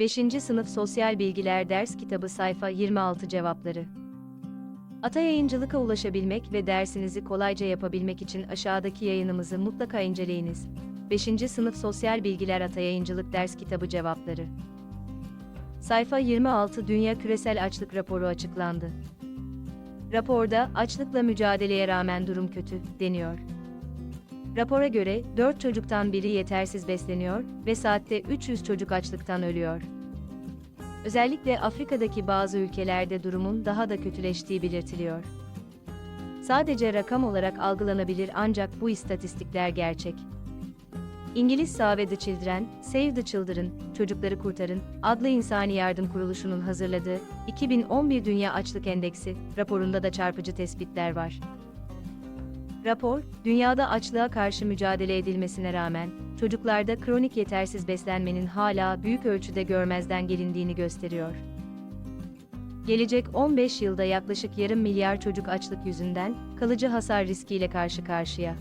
5. Sınıf Sosyal Bilgiler Ders Kitabı Sayfa 26 Cevapları Ata Yayıncılık'a ulaşabilmek ve dersinizi kolayca yapabilmek için aşağıdaki yayınımızı mutlaka inceleyiniz. 5. Sınıf Sosyal Bilgiler Ata Yayıncılık Ders Kitabı Cevapları Sayfa 26 Dünya Küresel Açlık Raporu açıklandı. Raporda, açlıkla mücadeleye rağmen durum kötü, deniyor. Rapora göre, 4 çocuktan biri yetersiz besleniyor ve saatte 300 çocuk açlıktan ölüyor. Özellikle Afrika'daki bazı ülkelerde durumun daha da kötüleştiği belirtiliyor. Sadece rakam olarak algılanabilir ancak bu istatistikler gerçek. İngiliz Save the Children, Save the Children, Çocukları Kurtarın adlı insani yardım kuruluşunun hazırladığı 2011 Dünya Açlık Endeksi raporunda da çarpıcı tespitler var. Rapor, dünyada açlığa karşı mücadele edilmesine rağmen, çocuklarda kronik yetersiz beslenmenin hala büyük ölçüde görmezden gelindiğini gösteriyor. Gelecek 15 yılda yaklaşık yarım milyar çocuk açlık yüzünden kalıcı hasar riskiyle karşı karşıya.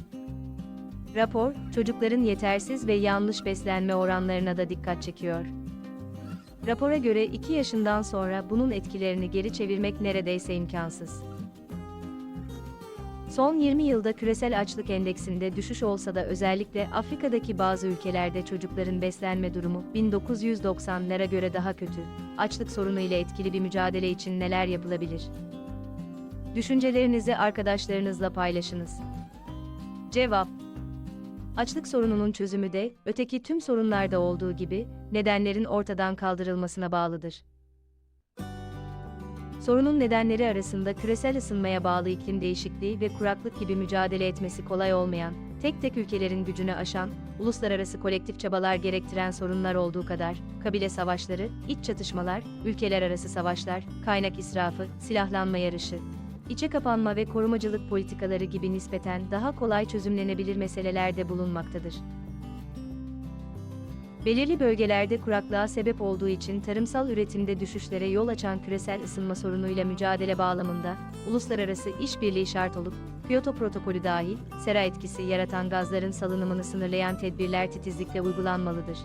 Rapor, çocukların yetersiz ve yanlış beslenme oranlarına da dikkat çekiyor. Rapora göre 2 yaşından sonra bunun etkilerini geri çevirmek neredeyse imkansız. Son 20 yılda küresel açlık endeksinde düşüş olsa da özellikle Afrika'daki bazı ülkelerde çocukların beslenme durumu 1990'lara göre daha kötü. Açlık sorunu ile etkili bir mücadele için neler yapılabilir? Düşüncelerinizi arkadaşlarınızla paylaşınız. Cevap Açlık sorununun çözümü de, öteki tüm sorunlarda olduğu gibi, nedenlerin ortadan kaldırılmasına bağlıdır. Sorunun nedenleri arasında küresel ısınmaya bağlı iklim değişikliği ve kuraklık gibi mücadele etmesi kolay olmayan, tek tek ülkelerin gücünü aşan, uluslararası kolektif çabalar gerektiren sorunlar olduğu kadar, kabile savaşları, iç çatışmalar, ülkeler arası savaşlar, kaynak israfı, silahlanma yarışı, içe kapanma ve korumacılık politikaları gibi nispeten daha kolay çözümlenebilir meseleler de bulunmaktadır. Belirli bölgelerde kuraklığa sebep olduğu için tarımsal üretimde düşüşlere yol açan küresel ısınma sorunuyla mücadele bağlamında, uluslararası işbirliği şart olup, Kyoto protokolü dahil, sera etkisi yaratan gazların salınımını sınırlayan tedbirler titizlikle uygulanmalıdır.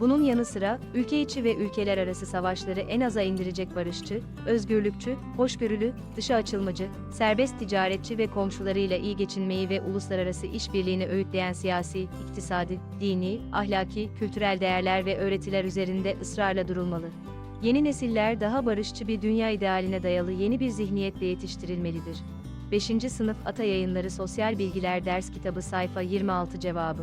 Bunun yanı sıra, ülke içi ve ülkeler arası savaşları en aza indirecek barışçı, özgürlükçü, hoşgörülü, dışa açılmacı, serbest ticaretçi ve komşularıyla iyi geçinmeyi ve uluslararası işbirliğini öğütleyen siyasi, iktisadi, dini, ahlaki, kültürel değerler ve öğretiler üzerinde ısrarla durulmalı. Yeni nesiller daha barışçı bir dünya idealine dayalı yeni bir zihniyetle yetiştirilmelidir. 5. Sınıf Ata Yayınları Sosyal Bilgiler Ders Kitabı Sayfa 26 Cevabı